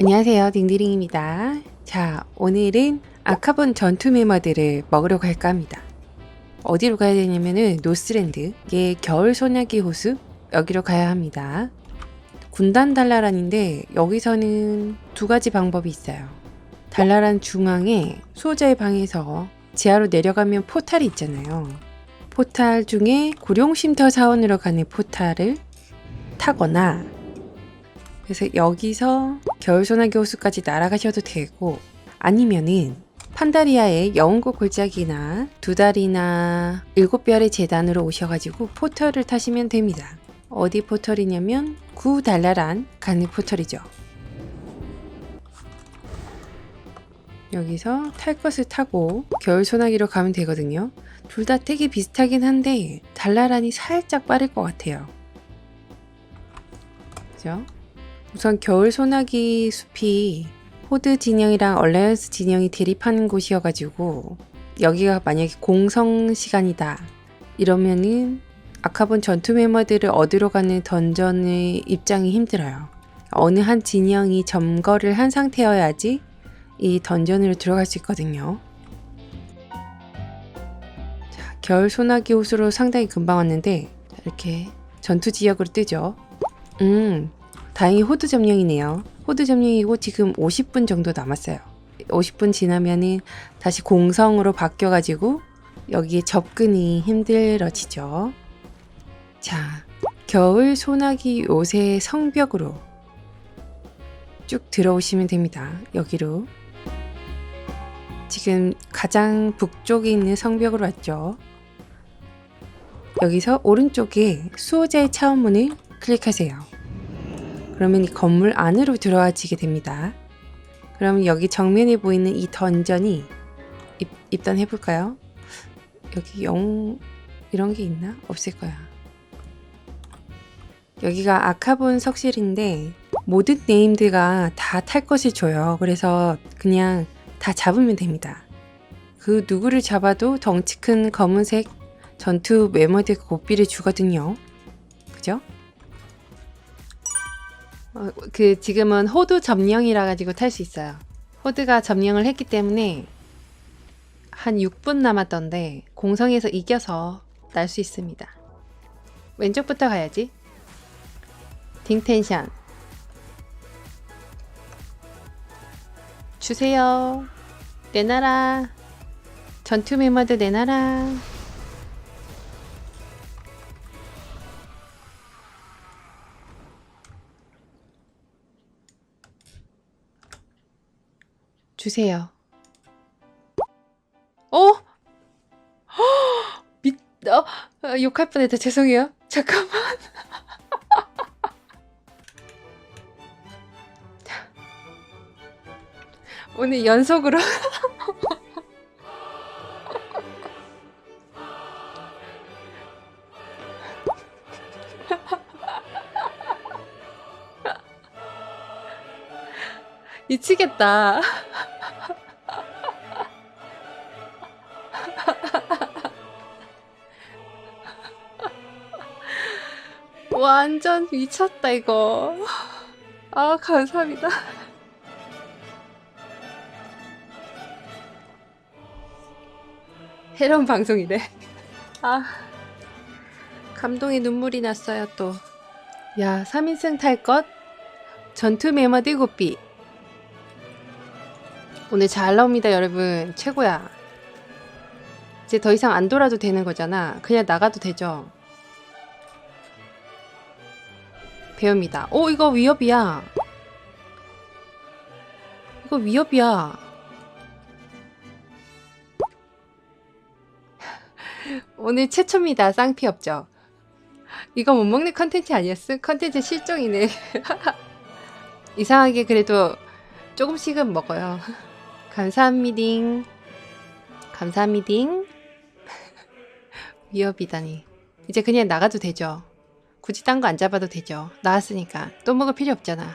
안녕하세요. 딩디링입니다. 자, 오늘은 아카본 전투 메머드를 먹으러 갈까 합니다. 어디로 가야 되냐면은 노스랜드, 예, 겨울 소나기 호수 여기로 가야 합니다. 군단 달라란인데 여기서는 두 가지 방법이 있어요. 달라란 중앙에 수호자의 방에서 지하로 내려가면 포탈이 있잖아요. 포탈 중에 고룡쉼터 사원으로 가는 포탈을 타거나 그래서 여기서 겨울소나기 호수까지 날아가셔도 되고 아니면은 판다리아의 영웅국 골짜기나 두 달이나 일곱 별의 재단으로 오셔가지고 포털을 타시면 됩니다. 어디 포털이냐면 구달라란 가는 포털이죠. 여기서 탈 것을 타고 겨울 소나기로 가면 되거든요. 둘다 되게 비슷하긴 한데 달라란이 살짝 빠를 것 같아요. 그죠? 우선 겨울 소나기 숲이 호드 진영이랑 얼라이언스 진영이 대립하는 곳이어가지고 여기가 만약에 공성 시간이다 이러면은 아카본 전투 메머드를 얻으러 가는 던전의 입장이 힘들어요. 어느 한 진영이 점거를 한 상태여야지 이 던전으로 들어갈 수 있거든요. 자, 겨울 소나기 호수로 상당히 금방 왔는데 이렇게 전투 지역으로 뜨죠. 음, 다행히 호드 점령이네요. 호드 점령이고 지금 50분 정도 남았어요. 50분 지나면은 다시 공성으로 바뀌어가지고 여기에 접근이 힘들어지죠. 자, 겨울 소나기 요새 성벽으로 쭉 들어오시면 됩니다. 여기로. 지금 가장 북쪽에 있는 성벽으로 왔죠. 여기서 오른쪽에 수호자의 차원문을 클릭하세요. 그러면 이 건물 안으로 들어와지게 됩니다. 그럼 여기 정면에 보이는 이 던전이 입, 입단해 볼까요? 여기 영 이런 게 있나? 없을 거야. 여기가 아카본 석실인데 모든 네임드가 다 탈 것을 줘요. 그래서 그냥 다 잡으면 됩니다. 그 누구를 잡아도 덩치 큰 검은색 전투 메모드 고삐를 주거든요. 그죠? 어, 그 지금은 호드 점령이라 가지고 탈 수 있어요. 호드가 점령을 했기 때문에 한 6분 남았던데 공성에서 이겨서 날 수 있습니다. 왼쪽부터 가야지. 딩텐션 주세요. 내놔라. 전투 메모드 내놔라. 주세요. 어? 미, 어, 어, 욕할 뻔했다. 죄송해요. 잠깐만. 오늘 연속으로 미치겠다. 완전 미쳤다 이거. 아 감사합니다. 해런 방송이네. 아 감동의 눈물이 났어요 또. 야 3인승 탈 것? 전투 메모드 고삐. 오늘 잘 나옵니다 여러분 최고야. 이제 더 이상 안 돌아도 되는 거잖아. 그냥 나가도 되죠. 배웁니다. 오, 이거 위협이야. 이거 위협이야. 오늘 최초입니다. 쌍피 없죠. 이거 못 먹는 컨텐츠 아니었어? 컨텐츠 실종이네. 이상하게 그래도 조금씩은 먹어요. 감사합니딩. 감사합니딩. 위협이다니. 이제 그냥 나가도 되죠. 굳이 딴 거 안 잡아도 되죠. 나왔으니까. 또 먹을 필요 없잖아.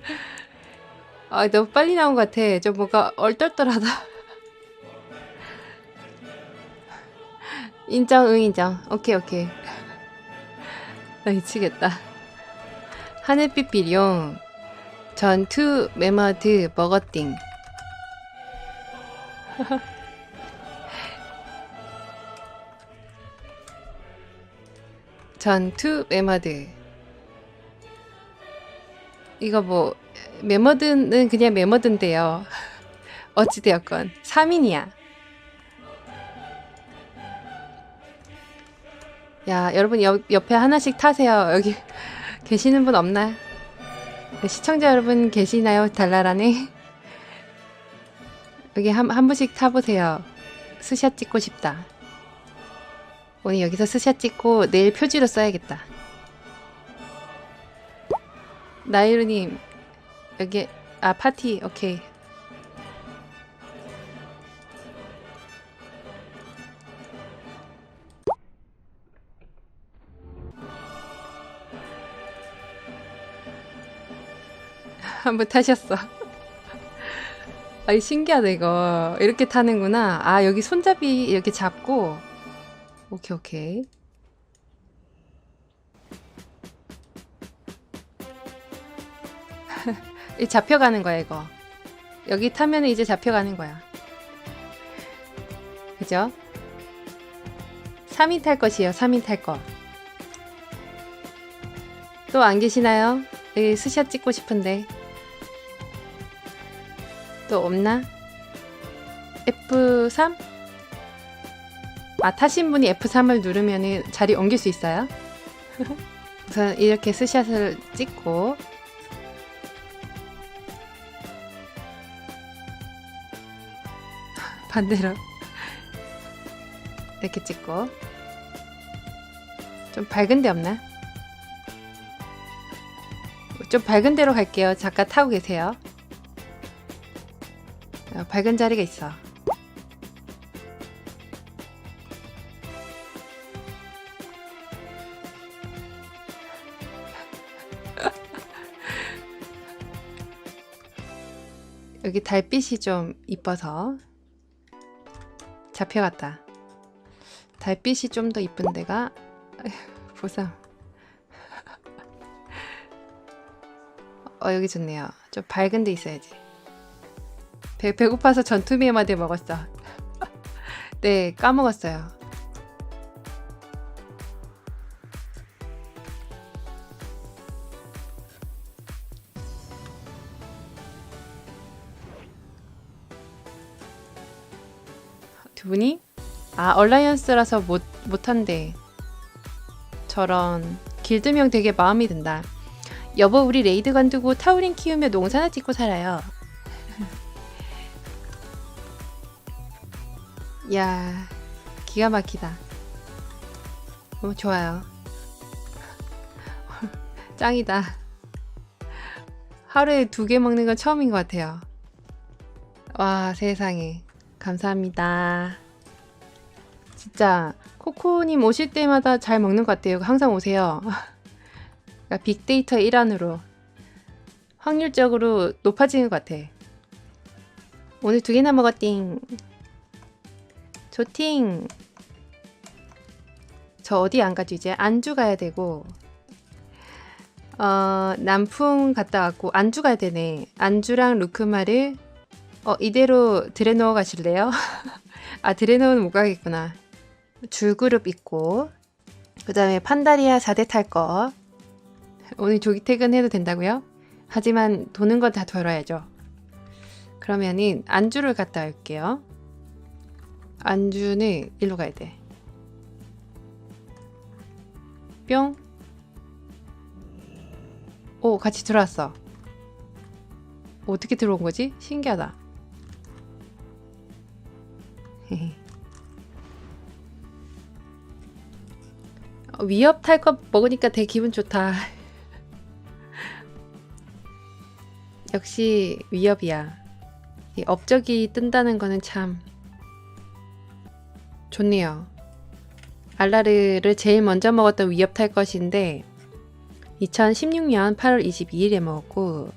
아, 너무 빨리 나온 것 같아. 좀 뭔가 얼떨떨하다. 인정, 응, 인정. 오케이, 오케이. 나 미치겠다. 하늘빛 비룡. 전투 메머드 먹어띵. 전투 메머드. 이거 뭐 메머드는 그냥 메머드인데요. 어찌되었건 3인이야. 야, 여러분 옆, 옆에 하나씩 타세요. 여기 계시는 분 없나? 시청자 여러분 계시나요? 달라라네. 여기 한, 한 분씩 타보세요. 스샷 찍고 싶다. 오늘 여기서 스샷 찍고 내일 표지로 써야겠다. 나이루님, 여기, 아, 파티, 오케이. 한번 타셨어. 아이 신기하다 이거 이렇게 타는구나. 아 여기 손잡이 이렇게 잡고 오케이 오케이. 이 잡혀가는 거야 이거. 여기 타면 이제 잡혀가는 거야. 그죠? 3인 탈 것이에요. 3인 탈 거. 또안 계시나요? 여기 스샷 찍고 싶은데. 또 없나? F3? 아, 타신 분이 F3을 누르면 자리 옮길 수 있어요? 우선 이렇게 스샷을 찍고 반대로 이렇게 찍고 좀 밝은 데 없나? 좀 밝은 데로 갈게요. 잠깐 타고 계세요. 어, 밝은 자리가 있어. 여기 달빛이 좀 이뻐서 잡혀갔다. 달빛이 좀 더 이쁜 데가 보상. 어 여기 좋네요. 좀 밝은 데 있어야지. 배, 배고파서 전투미에마대 먹었어. 네, 까먹었어요. 두 분이? 아, 얼라이언스라서 못, 못한대. 저런. 길드명 되게 마음이 든다. 여보, 우리 레이드 관두고 타우린 키우며 농사나 짓고 살아요. 야, 기가 막히다. 너무 좋아요. 짱이다. 하루에 두 개 먹는 건 처음인 것 같아요. 와, 세상에. 감사합니다. 진짜, 코코님 오실 때마다 잘 먹는 것 같아요. 항상 오세요. 그러니까 빅데이터 일환으로 확률적으로 높아지는 것 같아. 오늘 두 개나 먹었띵. 좋팅. 저 어디 안 가죠 이제 안주 가야 되고 어 남풍 갔다 왔고 안주 가야 되네 안주랑 루크마를 어 이대로 드레노어 가실래요? 아 드레노어는 못 가겠구나 줄그룹 있고 그 다음에 판다리아 4대 탈 거 오늘 조기 퇴근해도 된다고요? 하지만 도는 건 다 돌아야죠 그러면은 안주를 갔다 올게요 안주는 일로 가야 돼. 뿅. 오, 같이 들어왔어. 어떻게 들어온 거지? 신기하다. 위협 탈거 먹으니까 되게 기분 좋다. 역시 위협이야. 이 업적이 뜬다는 거는 참 좋네요. 알라르를 제일 먼저 먹었던 위협 탈 것인데 2016년 8월 22일에 먹었고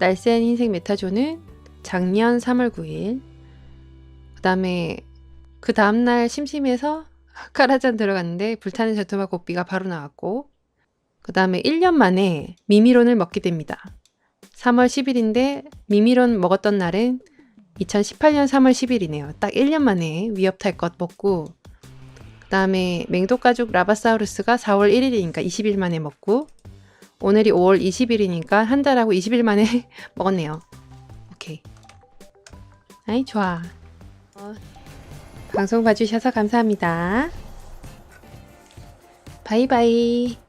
날쌘 흰색 메타존은 작년 3월 9일 그 다음에 그 다음날 심심해서 카라잔 들어갔는데 불타는 전투막 고비가 바로 나왔고 그 다음에 1년 만에 미미론을 먹게 됩니다. 3월 10일인데 미미론 먹었던 날은 2018년 3월 10일이네요. 딱 1년 만에 위협탈 것 먹고 그 다음에 맹독가죽 라바사우루스가 4월 1일이니까 20일 만에 먹고 오늘이 5월 20일이니까 한 달하고 20일 만에 먹었네요. 오케이. 아이 좋아. 어, 방송 봐주셔서 감사합니다. 바이바이.